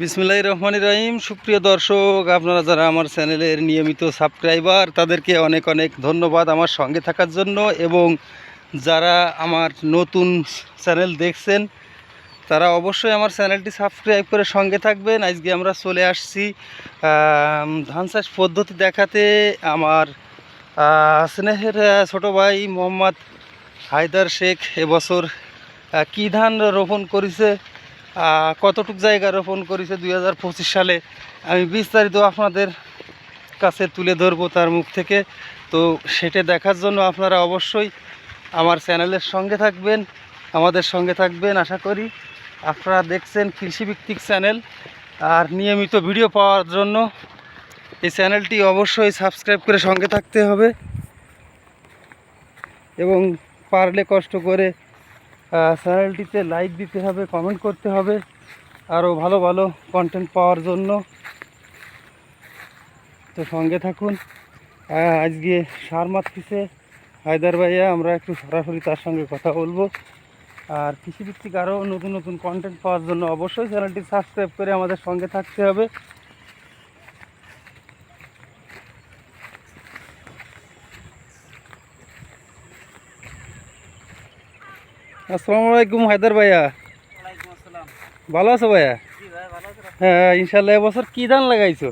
বিসমিল্লাহ রহমান রহিম। সুপ্রিয় দর্শক, আপনারা যারা আমার চ্যানেলের নিয়মিত সাবস্ক্রাইবার, তাদেরকে অনেক অনেক ধন্যবাদ আমার সঙ্গে থাকার জন্য এবং যারা আমার নতুন চ্যানেল দেখছেন, তারা অবশ্যই আমার চ্যানেলটি সাবস্ক্রাইব করে সঙ্গে থাকবেন। আজকে আমরা চলে আসছি ধান চাষ পদ্ধতি দেখাতে। আমার স্নেহের ছোট ভাই মোহাম্মদ হায়দার শেখ এবছর কী ধান রোপণ করেছে? কতটুক জায়গা রোপণ করেছে দুই হাজার পঁচিশ সালে, আমি বিস্তারিত আপনাদের কাছে তুলে ধরবো তার মুখ থেকে। তো সেটা দেখার জন্য আপনারা অবশ্যই আমার চ্যানেলের সঙ্গে থাকবেন, আমাদের সঙ্গে থাকবেন, আশা করি আপনারা দেখছেন কৃষিভিত্তিক চ্যানেল। আর নিয়মিত ভিডিও পাওয়ার জন্য এই চ্যানেলটি অবশ্যই সাবস্ক্রাইব করে সঙ্গে থাকতে হবে এবং পারলে কষ্ট করে চ্যানেলটিতে লাইক দিতে হবে কমেন্ট করতে হবে আরও ভালো ভালো কন্টেন্ট পাওয়ার জন্য। তো সঙ্গে থাকুন। আজকে সার মারতেছে হায়দার ভাইয়া, আমরা একটু সরাসরি তার সঙ্গে কথা বলব। আর কৃষিভিত্তিক আরও নতুন নতুন কন্টেন্ট পাওয়ার জন্য অবশ্যই চ্যানেলটি সাবস্ক্রাইব করে আমাদের সঙ্গে থাকতে হবে। আসসালামু আলাইকুম হায়দার ভাইয়া। ভালো আছো ভাইয়া? হ্যাঁ ইনশাল্লাহ এবছর কি ধান লাগাইছো?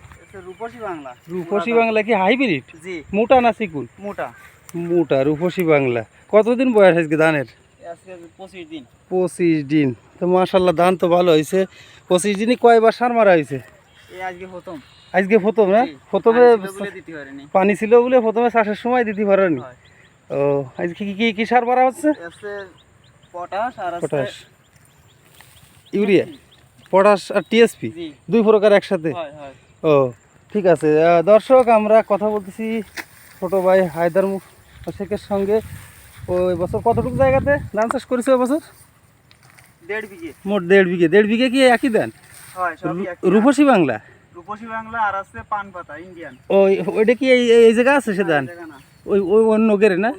রূপসী বাংলা। রূপসী বাংলা কি হাইব্রিড? জি। মোটা না চিকুন মোটা। মোটা রূপসী বাংলা। কতদিন বয়স আজকে ধানের? আজকে পঁচিশ দিন। তো মাশাল্লাহ ধান তো ভালো হয়েছে। পঁচিশ দিনই কয়বার সার মারা হয়েছে? আজকে প্রথম। আজকে প্রথম না? প্রথমে পানি ছিল বলে প্রথমে চাষের সময় দিতে পারেনি। ও আজকে কি কি কি সার মারা হচ্ছে? পটাশ আর পটাশ। ইউরিয়া? পটাশ আর টিএসপি? দুই প্রকার একসাথে? ও ঠিক আছে। দর্শক আমরা কথা বলতেছি ছোট ভাই হায়দার শেখের সঙ্গে। ও এবছর কতটুকু জায়গাতে? ধান চাষ করেছে এবছর দেড় বিঘে। মোট দেড় বিঘে। দেড় বিঘে কি একই দেন। রূপসী বাংলা? রূপসী বাংলা আর আছে পান পাতা ইন্ডিয়ান। ওই ওইটা কি এই জায়গা আছে সে ধান? ওই ওই অন্য গেরে না।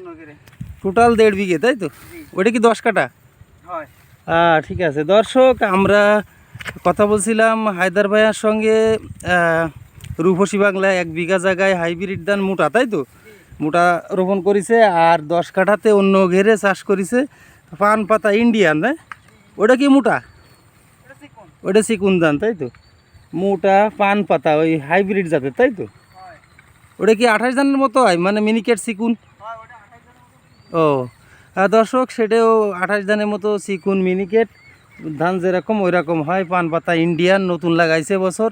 টোটাল দেড় বিঘে তাই তো? জি ওইটা কি দশ কাটা হ্যাঁ। ঠিক আছে। দর্শক আমরা কথা বলছিলাম হায়দার ভাইয়ার সঙ্গে রূপসী বাংলায় এক বিঘা জায়গায় হাইব্রিড ধান মোটা তাই তো? মোটা রোপণ করেছে আর দশ কাঠাতে অন্য ঘেরে চাষ করেছে পান পাতা ইন্ডিয়ান না ওটা কি মোটা? ওটা চিকুন। ধান তাই তো? মোটা পান পাতা ওই হাইব্রিড জাতের তাই তো? ওটা কি আঠাশ ধানের মতো হয়? মানে মিনিকেট চিকুন হয় ওটা আঠাশ জনের মতো। ও। দর্শক, সেটাও আঠাশ ধানের মতো চিকুন মিনিকেট। ধান যেরকম ওই রকম হয়। পান পাতা ইন্ডিয়ান, নতুন লাগাইছে বছর।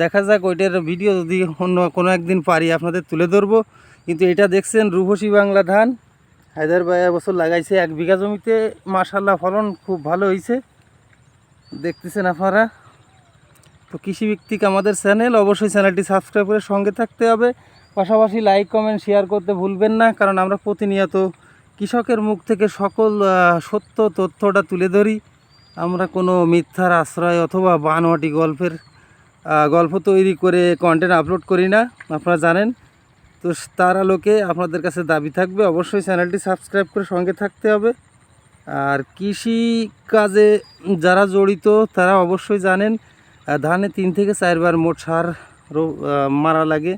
দেখা যাক, ওইটার ভিডিও যদি অন্য কোনো একদিন পারি, আপনাদের তুলে ধরবো। কিন্তু এটা দেখছেন, রূপসী বাংলা ধান। হায়দার ভাই বছর লাগাইছে এক বিঘা জমিতে। মাশাল্লাহ ফলন খুব ভালো হয়েছে দেখতেছেন আপনারা। তো কৃষিভিত্তিক আমাদের চ্যানেল, অবশ্যই চ্যানেলটি সাবস্ক্রাইব করে সঙ্গে থাকতে হবে। পাশাপাশি লাইক, কমেন্ট, শেয়ার করতে ভুলবেন না, কারণ আমরা প্রতিনিয়ত কৃষকের মুখ থেকে সকল সত্য তথ্যটা তুলে ধরি। আমরা কোনো মিথ্যার আশ্রয় অথবা বানওয়াটি গল্পের গল্প তৈরি করে কন্টেন্ট আপলোড করি না, আপনারা জানেন। তো তার আলোকে আপনাদের কাছে দাবি থাকবে, অবশ্যই চ্যানেলটি সাবস্ক্রাইব করে সঙ্গে থাকতে হবে। আর কৃষি কাজে যারা জড়িত, তারা অবশ্যই জানেন ধানে তিন থেকে চারবার মোট সার মারা লাগে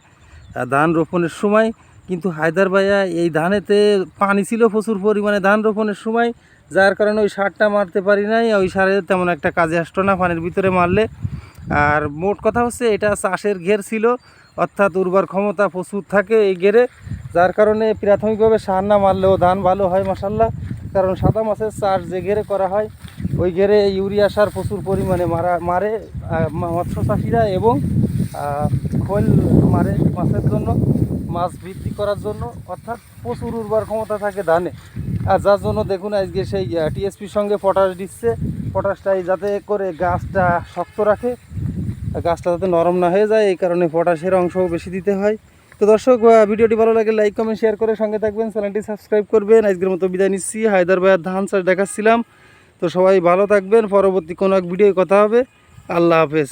ধান রোপণের সময়। কিন্তু হায়দার ভাইয়া, এই ধানেতে পানি ছিল প্রচুর পরিমাণে ধান রোপণের সময়, যার কারণে ওই সারটা মারতে পারি নাই ওই সারে তেমন একটা কাজে আসতো না পানির ভিতরে মারলে। আর মোট কথা হচ্ছে, এটা চাষের ঘের ছিল, অর্থাৎ উর্বর ক্ষমতা প্রচুর থাকে এই ঘেরে, যার কারণে প্রাথমিকভাবে সার না মারলেও ধান ভালো হয় মাসাল্লাহ কারণ সাদা মাছের চাষ যে ঘেরে করা হয়, ওই ঘেরে ইউরিয়া সার প্রচুর পরিমাণে মারা, মারে মৎস্য চাষিরা এবং খোল মারে মাছের জন্য। মাছ বৃদ্ধি করার জন্য, অর্থাৎ প্রচুর উর্বর ক্ষমতা থাকে ধানে। আর যার জন্য দেখুন আজকে সেই টিএসপির সঙ্গে পটাশ দিচ্ছে। পটাশটাই যাতে করে গাছটা শক্ত রাখে। গাছটা যাতে নরম না হয়ে যায়, এই কারণে পটাশের অংশও বেশি দিতে হয়। তো দর্শক ভিডিওটি ভালো লাগে লাইক কমেন্ট শেয়ার করে সঙ্গে থাকবেন। চ্যানেলটি সাবস্ক্রাইব করবেন। আজকের মতো বিদায় নিচ্ছি। হায়দার ভাইয়ের ধান চাষ দেখাচ্ছিলাম। তো সবাই ভালো থাকবেন। পরবর্তী কোনো এক ভিডিও কথা হবে। আল্লাহ হাফেজ।